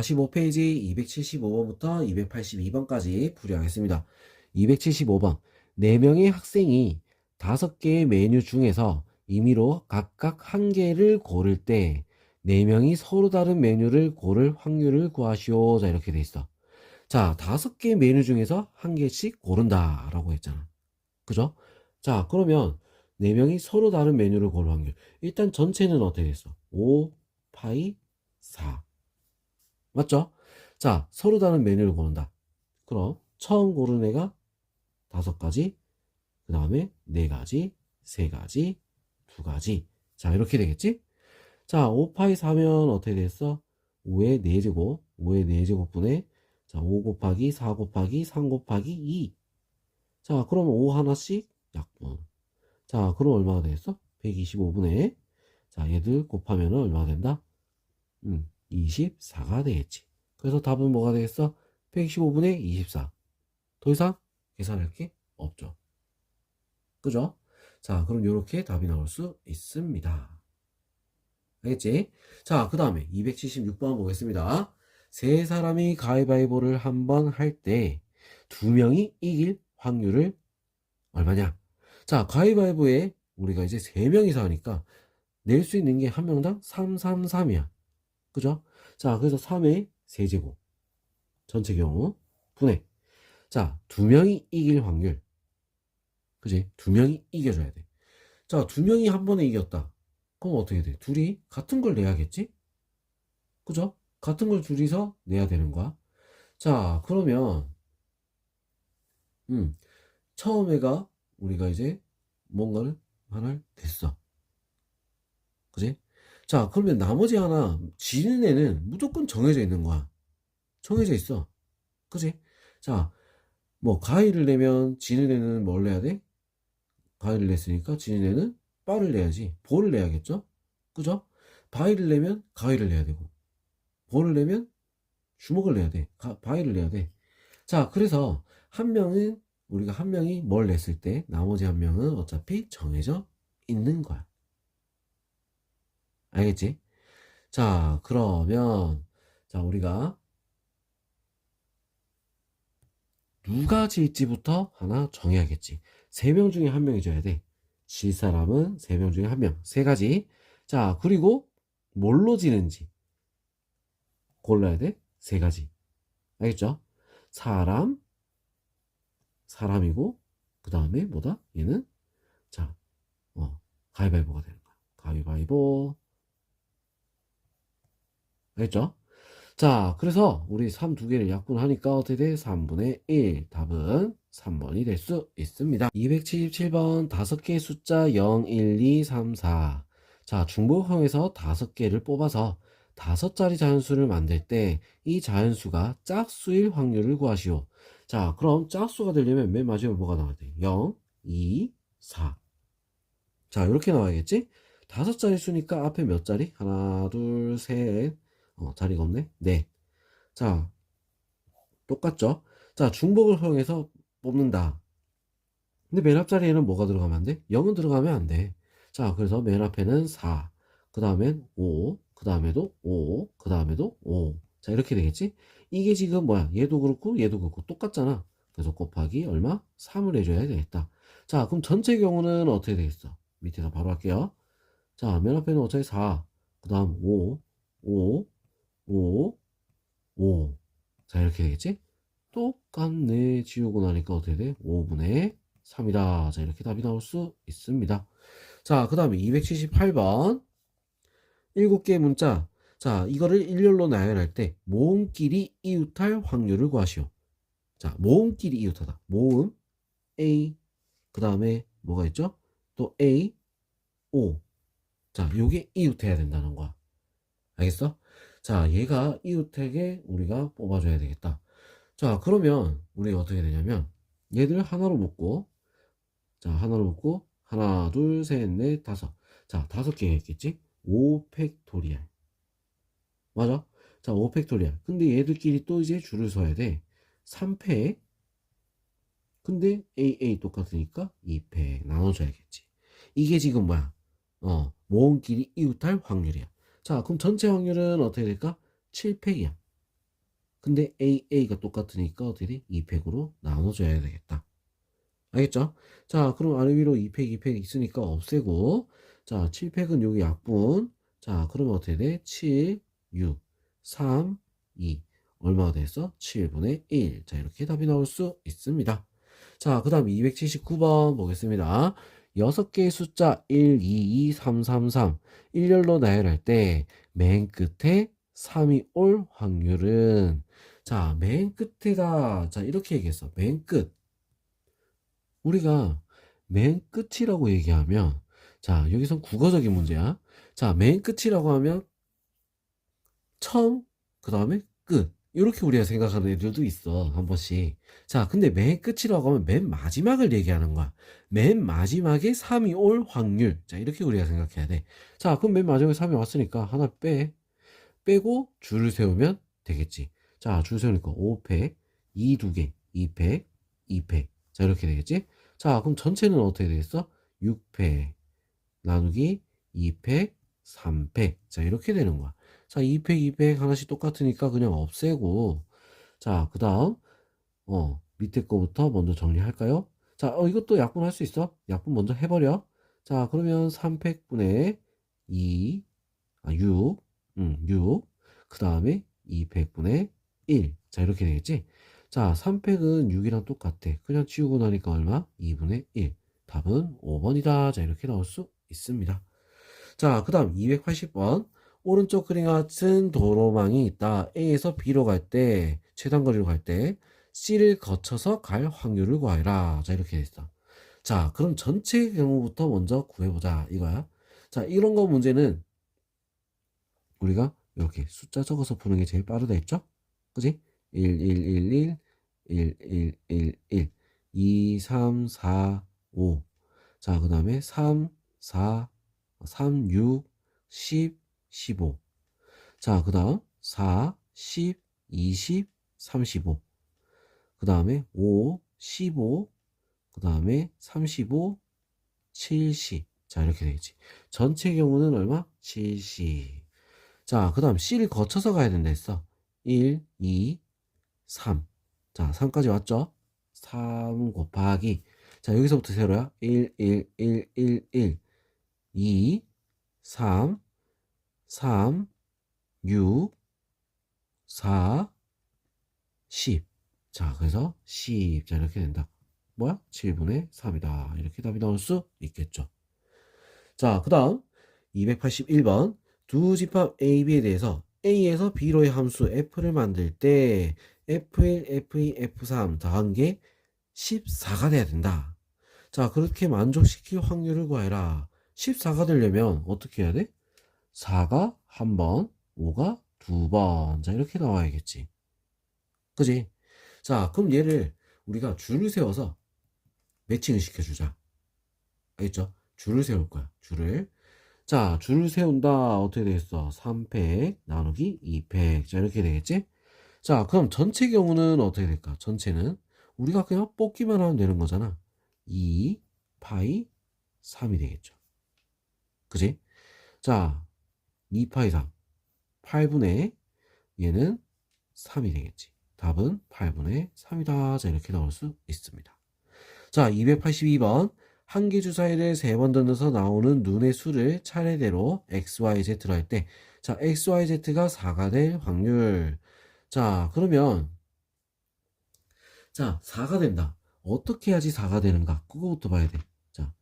45페이지 275번부터 282번까지 풀이하겠습니다. 275번. 4명의 학생이 5개의 메뉴 중에서 임의로 각각 한 개를 고를 때 4명이 서로 다른 메뉴를 고를 확률을 구하시오. 자, 이렇게 돼 있어. 자, 5개의 메뉴 중에서 한 개씩 고른다. 라고 했잖아. 그죠? 자, 그러면 4명이 서로 다른 메뉴를 고를 확률. 일단 전체는 어떻게 됐어? 5, 파이, 4. 맞죠? 자, 서로 다른 메뉴를 고른다. 그럼 처음 고른 애가 다섯 가지, 그 다음에 네 가지, 세 가지, 두 가지. 자, 이렇게 되겠지? 자, 5파이 4면 어떻게 됐어? 5의 4제곱, 5의 4제곱분의 자, 5 곱하기 4 곱하기 3 곱하기 2. 자, 그러면 5 하나씩 약분. 자, 그럼 얼마가 되겠어? 125분의 자, 얘들 곱하면 얼마가 된다? 음, 24가 되겠지. 그래서 답은 뭐가 되겠어? 115분의 24. 더 이상 계산할 게 없죠. 그죠? 자, 그럼 이렇게 답이 나올 수 있습니다. 알겠지? 자, 그 다음에 276번 보겠습니다. 세 사람이 가위바위보를 한 번 할 때 두 명이 이길 확률을 얼마냐? 자, 가위바위보에 우리가 이제 세 명이서 하니까 낼 수 있는 게 한 명당 333이야. 그죠? 자, 그래서 3의 세제곱. 전체 경우. 분해. 자, 두 명이 이길 확률. 그지? 두 명이 이겨줘야 돼. 자, 두 명이 한 번에 이겼다. 그럼 어떻게 돼? 둘이 같은 걸 내야겠지? 그죠? 같은 걸 둘이서 내야 되는 거야. 자, 그러면, 음, 처음에가 우리가 이제 뭔가를 하나 됐어. 그지? 자, 그러면 나머지 하나, 지는 애는 무조건 정해져 있는 거야. 정해져 있어. 그지? 자, 뭐, 가위를 내면 지는 애는 뭘 내야 돼? 가위를 냈으니까 지는 애는 빠를 내야지. 볼을 내야겠죠? 그죠? 바위를 내면 가위를 내야 되고, 볼을 내면 주먹을 내야 돼. 가, 바위를 내야 돼. 자, 그래서 한 명은, 우리가 한 명이 뭘 냈을 때, 나머지 한 명은 어차피 정해져 있는 거야. 알겠지? 자, 그러면, 자, 우리가 누가 질지부터 하나 정해야겠지. 세 명 중에 한 명이 줘야 돼. 질 사람은 세 명 중에 한 명. 세 가지. 자, 그리고 뭘로 지는지 골라야 돼. 세 가지. 알겠죠? 사람, 사람이고, 그 다음에 뭐다? 얘는, 자, 어, 가위바위보가 되는 거야. 가위바위보. 알겠죠? 자, 그래서 우리 3 두 개를 약분하니까 어떻게 돼? 3분의 1. 답은 3번이 될 수 있습니다. 277번 5개의 숫자 0, 1, 2, 3, 4. 자, 중복형에서 5개를 뽑아서 5자리 자연수를 만들 때 이 자연수가 짝수일 확률을 구하시오. 자, 그럼 짝수가 되려면 맨 마지막에 뭐가 나와야 돼? 0, 2, 4. 자, 이렇게 나와야겠지? 다섯 자리 수니까 앞에 몇 자리? 하나, 둘, 셋. 어, 자리가 없네? 네. 자, 똑같죠? 자, 중복을 활용해서 뽑는다. 근데 맨 앞자리에는 뭐가 들어가면 안 돼? 0은 들어가면 안 돼. 자, 그래서 맨 앞에는 4, 그 다음엔 5, 그 다음에도 5, 그 다음에도 5. 자, 이렇게 되겠지? 이게 지금 뭐야? 얘도 그렇고, 얘도 그렇고, 똑같잖아. 그래서 곱하기 얼마? 3을 해줘야 되겠다. 자, 그럼 전체 경우는 어떻게 되겠어? 밑에서 바로 할게요. 자, 맨 앞에는 어차피 4, 그 다음 5, 5, 5, 5. 자, 이렇게 되겠지? 똑같네. 지우고 나니까 어떻게 돼? 5분의 3이다. 자, 이렇게 답이 나올 수 있습니다. 자, 그 다음에 278번. 7개의 문자. 자, 이거를 일렬로 나열할 때 모음끼리 이웃할 확률을 구하시오. 자, 모음끼리 이웃하다. 모음 A. 그 다음에 뭐가 있죠? 또 A, O. 자, 요게 이웃해야 된다는 거야. 알겠어? 자, 얘가 이웃에게 우리가 뽑아줘야 되겠다. 자, 그러면 우리가 어떻게 되냐면 얘들 하나로 묶고 자, 하나로 묶고 하나, 둘, 셋, 넷, 다섯. 자, 다섯 개가 있겠지? 5팩토리얼. 맞아? 자, 5팩토리얼. 근데 얘들끼리 또 이제 줄을 서야 돼. 3팩. 근데 AA 똑같으니까 2팩 나눠줘야겠지. 이게 지금 뭐야? 어, 모음끼리 이웃할 확률이야. 자, 그럼 전체 확률은 어떻게 될까? 7팩이야. 근데 A, A가 똑같으니까 어떻게 돼? 2팩으로 나눠줘야 되겠다. 알겠죠? 자, 그럼 아래 위로 2팩, 2팩 있으니까 없애고, 자, 7팩은 여기 약분. 자, 그러면 어떻게 돼? 7, 6, 3, 2. 얼마가 됐어? 7분의 1. 자, 이렇게 답이 나올 수 있습니다. 자, 그 다음 279번 보겠습니다. 6개의 숫자 1, 2, 2, 3, 3, 3. 일렬로 나열할 때 맨 끝에 3이 올 확률은 자, 맨 끝에다. 자, 이렇게 얘기했어. 맨 끝. 우리가 맨 끝이라고 얘기하면 자, 여기선 국어적인 문제야. 자, 맨 끝이라고 하면 처음, 그 다음에 끝. 이렇게 우리가 생각하는 애들도 있어. 한 번씩. 자, 근데 맨 끝이라고 하면 맨 마지막을 얘기하는 거야. 맨 마지막에 3이 올 확률. 자, 이렇게 우리가 생각해야 돼. 자, 그럼 맨 마지막에 3이 왔으니까 하나 빼. 빼고 줄을 세우면 되겠지. 자, 줄 세우니까 5팩, 2두 개, 2팩, 2팩. 자, 이렇게 되겠지? 자, 그럼 전체는 어떻게 되겠어? 6팩 나누기 2팩, 3팩. 자, 이렇게 되는 거야. 자, 2팩, 2팩 하나씩 똑같으니까 그냥 없애고. 자, 그 다음, 어, 밑에 거부터 먼저 정리할까요? 자, 어, 이것도 약분할 수 있어? 약분 먼저 해버려. 자, 그러면 3팩분의 2, 아, 6, 음, 6. 그 다음에 2팩분의 1. 자, 이렇게 되겠지? 자, 3팩은 6이랑 똑같아. 그냥 치우고 나니까 얼마? 2분의 1. 답은 5번이다. 자, 이렇게 나올 수 있습니다. 자, 그 다음 280번. 오른쪽 그림 같은 도로망이 있다. A에서 B로 갈 때, 최단 거리로 갈 때, C를 거쳐서 갈 확률을 구하라. 자, 이렇게 됐어. 자, 그럼 전체 경우부터 먼저 구해보자. 이거야. 자, 이런 거 문제는 우리가 이렇게 숫자 적어서 푸는 게 제일 빠르다 했죠? 그지? 1, 1, 1, 1, 1, 1, 1, 1, 2, 3, 4, 5. 자, 그 다음에 3, 4, 3, 6, 10, 15. 자, 그 다음 4, 10, 20, 35. 그 다음에 5, 15. 그 다음에 35, 70. 자, 이렇게 되겠지. 전체 경우는 얼마? 70. 자, 그 다음 C를 거쳐서 가야 된다 했어. 1, 2, 3. 자, 3까지 왔죠? 3 곱하기. 자, 여기서부터 세로야. 1, 1, 1, 1, 1. 2, 3, 3, 6, 4, 10. 자, 그래서 10. 자, 이렇게 된다. 뭐야? 7분의 3이다. 이렇게 답이 나올 수 있겠죠. 자, 그 다음 281번. 두 집합 A, B에 대해서 A에서 B로의 함수 F를 만들 때 F1, F2, F3 더한 게 14가 돼야 된다. 자, 그렇게 만족시킬 확률을 구해라. 14가 되려면 어떻게 해야 돼? 4가 한 번, 5가 두 번. 자, 이렇게 나와야겠지. 그지? 자, 그럼 얘를 우리가 줄을 세워서 매칭을 시켜주자. 알겠죠? 줄을 세울 거야. 줄을. 자, 줄을 세운다. 어떻게 되겠어? 3팩 나누기 2팩. 자, 이렇게 되겠지? 자, 그럼 전체 경우는 어떻게 될까? 전체는 우리가 그냥 뽑기만 하면 되는 거잖아. 2 파이 3이 되겠죠. 그지? 자, 2 파이 3. 8분의 얘는 3이 되겠지. 답은 8분의 3이다. 자, 이렇게 나올 수 있습니다. 자, 282번. 한 개 주사위를 세 번 던져서 나오는 눈의 수를 차례대로 x, y, z로 할 때, 자, x, y, z가 4가 될 확률. 자, 그러면, 자, 4가 된다. 어떻게 해야지 4가 되는가? 그거부터 봐야 돼. 자,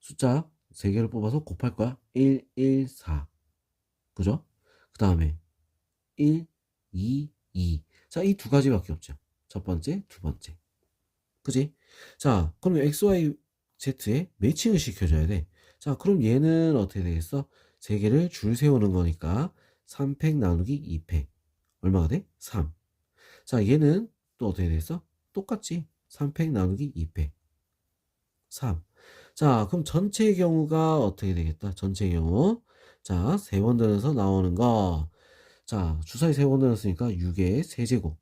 숫자 3개를 뽑아서 곱할 거야. 1, 1, 4. 그죠? 그 다음에 1, 2, 2. 자, 이 두 가지밖에 없죠. 첫 번째, 두 번째. 그지? 자, 그럼 x, y, z에 매칭을 시켜줘야 돼. 자, 그럼 얘는 어떻게 되겠어? 세 개를 줄 세우는 거니까 3팩 나누기 2팩. 얼마가 돼? 3. 자, 얘는 또 어떻게 되겠어? 똑같지. 3팩 나누기 2팩. 3. 자, 그럼 전체의 경우가 어떻게 되겠다? 전체의 경우. 자, 세번 들어서 나오는 거. 자, 주사위 세번 들었으니까 6의 세제곱.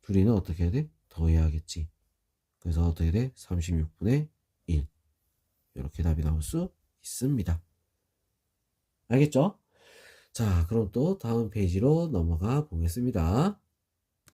둘이는 어떻게 해야 돼? 더해야겠지. 그래서 어떻게 돼? 36분의 1. 이렇게 답이 나올 수 있습니다. 알겠죠? 자, 그럼 또 다음 페이지로 넘어가 보겠습니다.